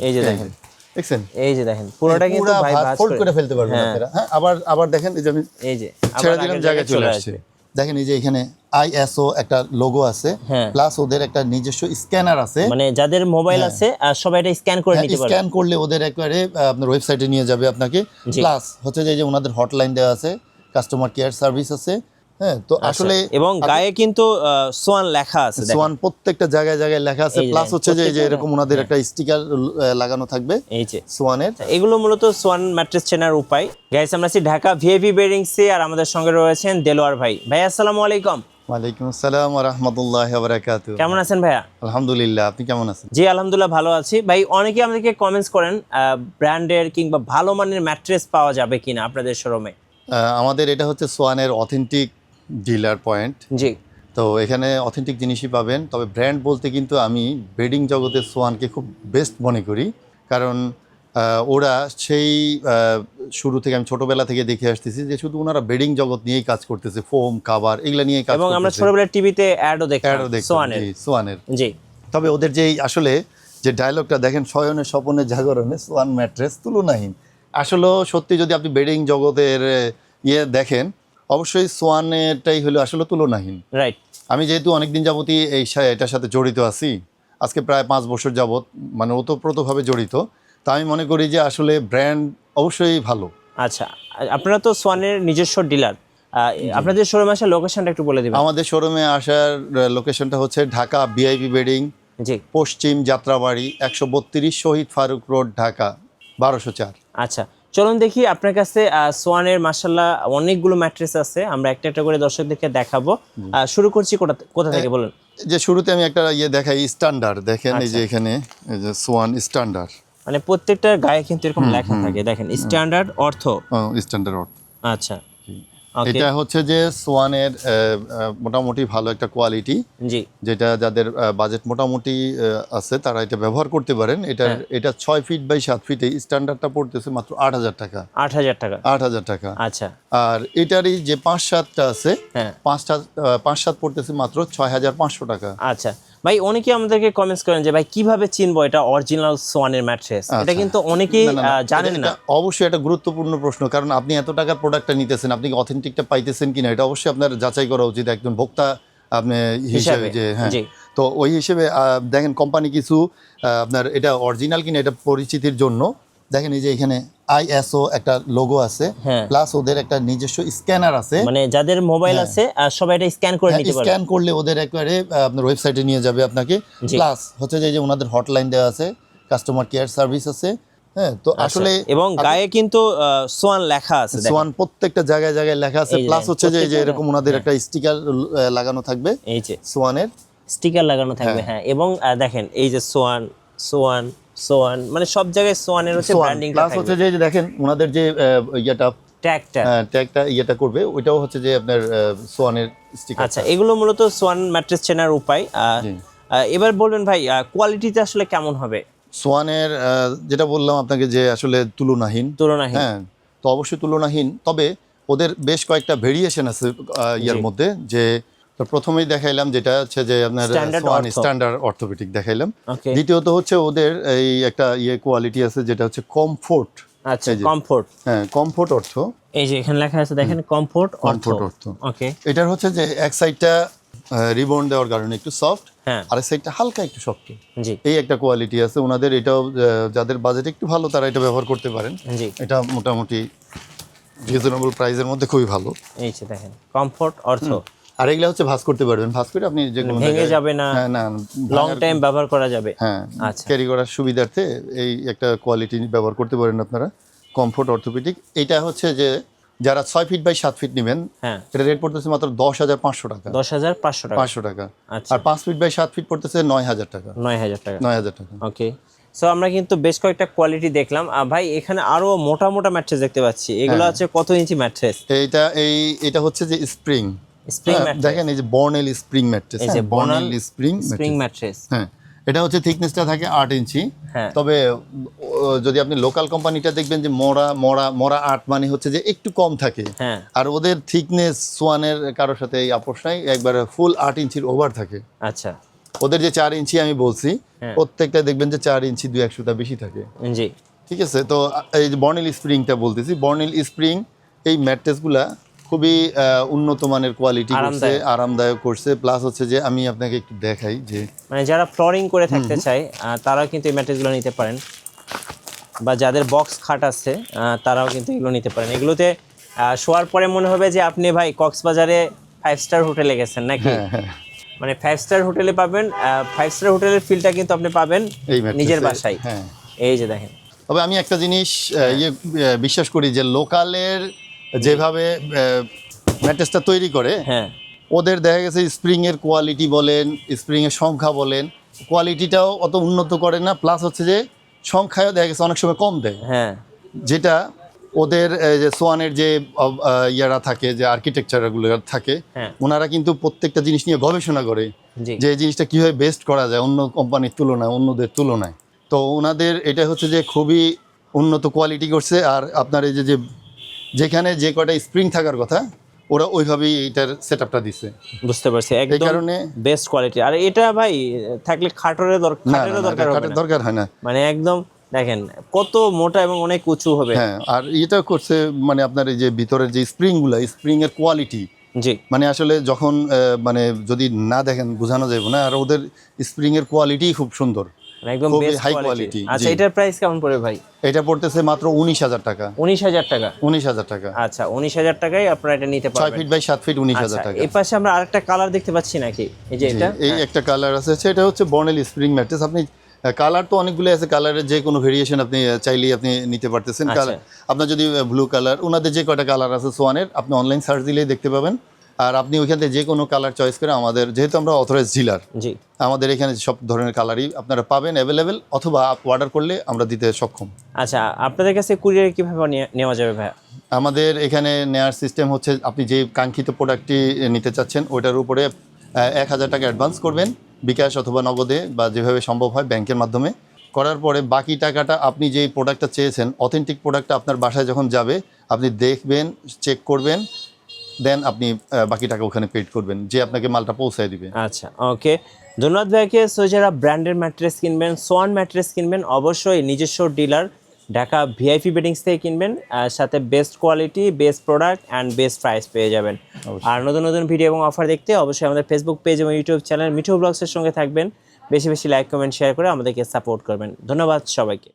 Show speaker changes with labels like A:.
A: এই যে দেখেন।
B: দেখছেন?
A: এই যে দেখেন পুরোটা কিন্তু ভাই ভাঁজ
B: ফোল্ড
A: করে-
B: ফেলতে পারবেন
A: হ্যাঁ।
B: আপনারা হ্যাঁ আবার আবার দেখেন এই যে আমি
A: এই যে
B: ছেড়ে দিলাম জায়গায় চলে আসছে। দেখেন এই যে এখানে আইএসও একটা লোগো আছে
A: হ্যাঁ।
B: প্লাস ওদের একটা নিজস্ব স্ক্যানার আছে।
A: মানে যাদের মোবাইল
B: হ্যাঁ।
A: আছে সবাই এটা স্ক্যান করে নিতে
B: স্ক্যান করলে ওদের একবারে আপনার ওয়েবসাইটে নিয়ে যাবে আপনাকে। প্লাস হচ্ছে যে যে ওনাদের হটলাইন দেওয়া আছে কাস্টমার কেয়ার সার্ভিস আছে হ্যাঁ তো আসলে
A: আচ্ছা, এবং গায়ে কিন্তু সোয়ান লেখা আছে
B: সোয়ান প্রত্যেকটা জায়গায় জায়গায় লেখা আছে প্লাস হচ্ছে যে যে এরকম ওনাদের একটা স্টিকার লাগানো থাকবে
A: এই যে।
B: সোয়ানের।
A: এগুলো মূলত সোয়ান ম্যাট্রেস চেনার উপায়। গাইস আমরা আছি ঢাকা ভিএভি বেরিংসে আর আমাদের সঙ্গে রয়েছেন দেলোয়ার ভাই। ভাই আসসালামু আলাইকুম।
B: ওয়ালাইকুম আসসালাম ওয়া রাহমাতুল্লাহি ওয়া বারাকাতুহু।
A: কেমন আছেন ভাইয়া?
B: আলহামদুলিল্লাহ আপনি কেমন আছেন?
A: জি আলহামদুলিল্লাহ ভালো আছি। ভাই অনেকে আমাদেরকে কমেন্টস করেন ব্র্যান্ডের কিংবা ভালো মানের ম্যাট্রেস পাওয়া যাবে কিনা আপনাদের শোরুমে
B: আমাদের এটা হচ্ছে সোয়ানের অথেন্টিক ডিলার পয়েন্ট
A: জি।
B: তো এখানে অথেন্টিক জিনিসই পাবেন। তবে ব্র্যান্ড বলতে কিন্তু আমি বেডিং জগতের সোয়ানকে খুব বেস্ট মনে করি। কারণ ওরা সেই শুরু থেকে আমি ছোটবেলা থেকে দেখে আসতেছি যে শুধু ওনারা বেডিং জগৎ নিয়েই কাজ করতেছে ফোম কাভার এগুলো নিয়ে কাজ
A: এবং আমরা ছোটবেলায় টিভিতে অ্যাডও দেখতাম
B: অ্যাডও দেখতাম,
A: সোয়ানের।
B: জি, সোয়ানের।
A: জি।
B: তবে ওদের যেই আসলে যে ডায়লগটা দেখেন শয়নে স্বপনে জাগরণে সোয়ান ম্যাট্রেস তুলনাহীন। আসলেও সত্যি যদি আপনি বেডিং জগতের ইয়ে দেখেন অবশ্যই সোয়ানেরটাই হলো আসলে তুলনাহীন।
A: রাইট
B: আমি যেহেতু অনেকদিন যাবতই এই এটার সাথে জড়িত আছি আজকে প্রায় পাঁচ বছর যাবৎ মানে ওতপ্রোতভাবে জড়িত তা আমি মনে করি যে আসলে ব্র্যান্ড অবশ্যই ভালো।
A: আচ্ছা আপনারা তো সোয়ানের নিজস্ব ডিলার আপনাদের শোরুমে আসার লোকেশনটা একটু বলে দিবেন।
B: আমাদের শোরুমে আসার লোকেশনটা হচ্ছে ঢাকা বিআইপি বেডিং
A: জি।
B: পশ্চিম যাত্রাবাড়ি একশো বত্রিশ শহীদ ফারুক রোড ঢাকা বারোশো চার।
A: আচ্ছা চলুন দেখি আপনার কাছে সোয়ানের মাসাল্লাহ অনেকগুলো ম্যাট্রেস আছে। আমরা একটা একটা করে দর্শকদেরকে দেখাবো। শুরু করছি কোথা কোথা থেকে বলুন?
B: যে শুরুতে আমি একটা ইয়ে দেখাই স্ট্যান্ডার্ড। দেখেন এই
A: আচ্ছা।
B: যে এখানে এই যে সোয়ান স্ট্যান্ডার্ড।
A: মানে প্রত্যেকটা গায়ে কিন্তু এরকম লেখা থাকে। দেখেন স্ট্যান্ডার্ড অর্থ।
B: স্ট্যান্ডার্ড
A: অর্থ। আচ্ছা।
B: এটা হচ্ছে যে সোয়ানের মোটামুটি ভালো একটা কোয়ালিটি।
A: জি।
B: যেটা যাদের বাজেট মোটামুটি আছে তারা এটা ব্যবহার করতে পারেন। এটা
A: হ্যাঁ।
B: এটা ছয় ফিট বাই সাত ফিটে স্ট্যান্ডার্ডটা পড়তেছে মাত্র আট হাজার টাকা।
A: আট হাজার টাকা।
B: আট হাজার টাকা।
A: আচ্ছা।
B: আর এটারই যে পাঁচ সাতটা আছে
A: হ্যাঁ।
B: পাঁচটা পাঁচ সাত পড়তেছে মাত্র ছয় হাজার পাঁচশো টাকা।
A: আচ্ছা। ভাই অনেকে আমাদেরকে কমেন্টস করেন যে ভাই কীভাবে চিনবো এটা অরিজিনাল সোয়ানের ম্যাট্রেস এটা
B: আচ্ছা।
A: কিন্তু অনেকেই জানেন না।
B: অবশ্যই এটা গুরুত্বপূর্ণ প্রশ্ন কারণ আপনি এত টাকার প্রোডাক্টটা নিতেছেন আপনি অথেন্টিকটা পাইতেছেন কিনা এটা অবশ্যই আপনার যাচাই করা উচিত একজন ভোক্তা আপনি হিসাবে, যে হ্যাঁ। তো ওই হিসেবে দেখেন কোম্পানি কিছু আপনার এটা অরিজিনাল কিনা এটা পরিচিতির জন্য। দেখেন এই যে এখানে আইএসও একটা লোগো আছে
A: হ্যাঁ।
B: প্লাস ওদের একটা নিজস্ব স্ক্যানার আছে।
A: মানে যাদের মোবাইল আছে আহ, সবাই এটা স্ক্যান করে নিতে পারে
B: স্ক্যান করলে ওদের একবারে আপনার ওয়েবসাইটে নিয়ে যাবে আপনাকে। প্লাস হচ্ছে যে যে ওনাদের হটলাইন দেওয়া আছে কাস্টমার কেয়ার সার্ভিস আছে হ্যাঁ তো আসলে
A: আচ্ছা, এবং গায়ে কিন্তু সোয়ান লেখা আছে
B: সোয়ান প্রত্যেকটা জায়গায় জায়গায় লেখা আছে প্লাস হচ্ছে যে যে এরকম ওনাদের একটা স্টিকার লাগানো থাকবে
A: এই যে।
B: সোয়ানের।
A: স্টিকার লাগানো থাকবে হ্যাঁ। এবং দেখেন এই যে সোয়ান সোয়ান সোয়ান মানে সব জায়গায় সোয়ানের হচ্ছে
B: সোয়ান
A: ব্র্যান্ডিংটা
B: প্লাস হচ্ছে যে দেখেন ওনাদের যে ইয়েটা
A: ট্যাগটা
B: ট্যাগটা ইয়েটা করবে ওইটাও হচ্ছে যে আপনার সোয়ানের স্টিকার
A: আচ্ছা এগুলো মূলত সোয়ান ম্যাট্রেস চেনার উপায়। এবার বলবেন ভাই কোয়ালিটিতে আসলে কেমন হবে?
B: সোয়ানের যেটা বললাম আপনাকে যে আসলে তুলনাহীন।
A: তুলনাহীন।
B: হ্যাঁ তো অবশ্যই তুলনাহীন। তবে ওদের বেশ কয়েকটা ভেরিয়েশন আছে ইয়ার মধ্যে যে তো প্রথমেই দেখাইলাম যেটা হচ্ছে যে আপনার। স্ট্যান্ডার্ড অর্থোপেডিক দেখাইলাম। দ্বিতীয়ত হচ্ছে ওদের এই একটা ইয়ে কোয়ালিটি আছে যেটা হচ্ছে কমফোর্ট
A: আচ্ছা কমফোর্ট
B: হ্যাঁ কমফোর্ট অর্থ
A: এই যে এখানে লেখা আছে দেখেন কমফোর্ট অর্থ
B: কমফোর্ট অর্থ
A: ওকে
B: এটার হচ্ছে যে এক সাইডটা রিবন দেওয়ার কারণে একটু সফট
A: হ্যাঁ।
B: আর সাইডটা হালকা একটু শক্ত। এই একটা কোয়ালিটি আছে। ওনাদের এটাও যাদের বাজেট একটু ভালো তারা এটা ব্যবহার করতে পারেন। এটা মোটামুটি রিজনেবল প্রাইসের মধ্যে খুবই ভালো।
A: এই দেখেন কমফোর্ট অর্থ
B: আর এগুলা হচ্ছে ভাঁজ করতে পারবেন। ভাঁজ করে আপনি যে কোনো
A: ভেঙে যাবে না।
B: হ্যাঁ না
A: লং টাইম ব্যবহার করা যাবে।
B: হ্যাঁ
A: আচ্ছা।
B: ক্যারি করার সুবিধার্থে এই একটা কোয়ালিটি ব্যবহার করতে পারেন আপনারা। কমফোর্ট অর্থোপেডিক এটা হচ্ছে যে যারা ছয় ফিট বাই সাত ফিট নেবেন
A: হ্যাঁ।
B: এটা রেট পড়তেছে মাত্র দশ হাজার পাঁচশো টাকা।
A: দশ হাজার পাঁচশো টাকা।
B: পাঁচশো টাকা।
A: আচ্ছা।
B: আর পাঁচ ফিট বাই সাত ফিট পড়তেছে নয় হাজার টাকা।
A: নয় হাজার টাকা।
B: নয় হাজার টাকা।
A: ওকে সো আমরা কিন্তু বেশ কয়েকটা কোয়ালিটি দেখলাম। আর ভাই এখানে আরও মোটা মোটা ম্যাট্রেস দেখতে পাচ্ছি। এগুলো
B: হ্যাঁ।
A: হচ্ছে কত ইঞ্চি ম্যাট্রেস?
B: এইটা এই এটা হচ্ছে যে স্প্রিং
A: স্প্রিং
B: হ্যাঁ,
A: ম্যাট্রেস
B: দেখেন এই যে বর্নেল স্প্রিং ম্যাট্রেস
A: এই যে
B: বর্নেল স্প্রিং
A: স্প্রিং ম্যাট্রেস
B: হ্যাঁ এটা হচ্ছে থিকনেসটা থাকে আট ইঞ্চি।
A: হ্যাঁ।
B: তবে যদি আপনি লোকাল কোম্পানিটা দেখবেন যে মরা মরা মরা আট মানে হচ্ছে যে একটু কম থাকে।
A: হ্যাঁ।
B: আর ওদের থিকনেস সোয়ানের কারোর সাথে এই আপোষ নাই একবারে ফুল আট ইঞ্চির ওভার থাকে।
A: আচ্ছা।
B: ওদের যে চার ইঞ্চি আমি বলছি। প্রত্যেকটা দেখবেন যে চার ইঞ্চি দুই একশোটা বেশি থাকে।
A: জি।
B: ঠিক আছে তো এই যে বর্নিল স্প্রিংটা বলতেছি বর্নিল স্প্রিং এই ম্যাট্রেসগুলা খুবই উন্নত মানের কোয়ালিটি করছে
A: আরামদায়ক।
B: করছে। প্লাস হচ্ছে যে আমি আপনাকে একটু দেখাই যে
A: মানে যারা ফ্লোরিং করে থাকতে চায় তারা কিন্তু এই ম্যাট্রেসগুলো নিতে পারেন। বা যাদের বক্স খাট আছে তারাও কিন্তু এগুলো নিতে পারেন। এগুলোতে শোয়ার পরে মনে হবে যে আপনি ভাই কক্সবাজারে ফাইভ স্টার হোটেলে গেছেন নাকি?
B: হ্যাঁ হ্যাঁ।
A: মানে ফাইভ স্টার হোটেলে পাবেন ফাইভ স্টার হোটেলের ফিলটা কিন্তু আপনি পাবেন নিজের বাসায়।
B: হ্যাঁ।
A: এই যে দেখেন।
B: তবে আমি একটা জিনিস ইয়ে বিশ্বাস করি যে লোকালের যেভাবে ম্যাট্রেসটা তৈরি করে
A: হ্যাঁ।
B: ওদের দেখা গেছে স্প্রিং এর কোয়ালিটি বলেন স্প্রিং এর সংখ্যা বলেন কোয়ালিটিটাও অত উন্নত করে না প্লাস হচ্ছে যে সংখ্যায়ও দেখা গেছে অনেক সময় কম দেয়।
A: হ্যাঁ।
B: যেটা ওদের যে সোয়ানের যে ইয়ারা থাকে যে আর্কিটেকচারগুলো থাকে
A: হ্যাঁ।
B: ওনারা কিন্তু প্রত্যেকটা জিনিস নিয়ে গবেষণা করে যে এই জিনিসটা কীভাবে বেস্ট করা যায় অন্য কোম্পানির তুলনায় অন্যদের তুলনায়। তো ওনাদের এটা হচ্ছে যে খুবই উন্নত কোয়ালিটি করছে আর আপনার এই যে যে যেখানে যে কয়টা স্প্রিং থাকার কথা ওরা ওইভাবেই এটার সেট আপটা দিচ্ছে
A: বুঝতে পারছি একদম
B: কারণে
A: বেস্ট কোয়ালিটি আর এটা ভাই থাকলে খাটরের দরকার
B: না,
A: দরকার
B: হয় না।
A: মানে একদম দেখেন কত মোটা এবং অনেক উঁচু হবে।
B: হ্যাঁ আর এটা করছে মানে আপনার এই যে ভিতরের যে স্প্রিংগুলো স্প্রিং এর কোয়ালিটি
A: জি।
B: মানে আসলে যখন মানে যদি না দেখেন বোঝানো যাবে না। আর ওদের স্প্রিং এর কোয়ালিটি খুব সুন্দর।
A: একদম বেস্ট
B: high
A: কোয়ালিটি আচ্ছা এটার প্রাইস কেমন পড়বে ভাই?
B: এটা পড়তেছে মাত্র উনিশ হাজার টাকা।
A: উনিশ হাজার টাকা?
B: উনিশ হাজার টাকা।
A: আচ্ছা উনিশ হাজার টাকায় আপনারা এটা নিতে পারবেন।
B: ফিট বাই সাত ফিট উনিশ হাজার
A: আচ্ছা
B: টাকা।
A: এই পাশে আমরা আরেকটা কালার দেখতে পাচ্ছি নাকি? এই যে এটা?
B: এই একটা কালার আছে হচ্ছে এটা হচ্ছে বর্নেল স্প্রিং ম্যাট্রেস আপনি কালার তো অনেকগুলো আছে কালারের যে কোনো ভেরিয়েশন আপনি চাইলেই আপনি নিতে পারতেছেন।
A: আচ্ছা।
B: কালার আপনার যদি ব্লু কালার ওনাদের যে কয়টা কালার আছে সোয়ানের আপনি অনলাইন সার্চ দিলেই দেখতে পাবেন। আর আপনি ওইখান থেকে যে কোনো কালার চয়েস করে আমাদের যেহেতু আমরা অথরাইজ ডিলার
A: জি।
B: আমাদের এখানে সব ধরনের কালারই আপনারা পাবেন অ্যাভেলেবেল অথবা অর্ডার করলে আমরা দিতে সক্ষম।
A: আচ্ছা আপনাদের কাছে কুরিয়ার কীভাবে নেওয়া যাবে ভাই
B: আমাদের এখানে নেয়ার সিস্টেম হচ্ছে আপনি যে কাঙ্ক্ষিত প্রোডাক্টটি নিতে চাচ্ছেন ওইটার উপরে এক হাজার টাকা অ্যাডভান্স করবেন বিকাশ অথবা নগদে বা যেভাবে সম্ভব হয় ব্যাংকের মাধ্যমে। করার পরে বাকি টাকাটা আপনি যেই প্রোডাক্টটা চেয়েছেন অথেন্টিক প্রোডাক্টটা আপনার বাসায় যখন যাবে আপনি দেখবেন চেক করবেন দেন আপনি বাকি টাকা ওখানে পেড করবেন যে আপনাকে মালটা পৌঁছায় দিবে।
A: আচ্ছা ওকে ধন্যবাদ ভাইকে। সো যারা ব্র্যান্ডের ম্যাট্রেস কিনবেন সোয়ান ম্যাট্রেস কিনবেন অবশ্যই নিজস্ব ডিলার ঢাকা ভিআইপি বেডিংস থেকে কিনবেন আর সাথে best quality best product and best price পেয়ে যাবেন। আর নতুন নতুন ভিডিও এবং অফার দেখতে অবশ্যই আমাদের ফেসবুক পেজ এবং ইউটিউব চ্যানেল মিঠু ব্লগসের সঙ্গে থাকবেন। বেশি বেশি লাইক কমেন্ট শেয়ার করে আমাদেরকে সাপোর্ট করবেন। ধন্যবাদ সবাইকে।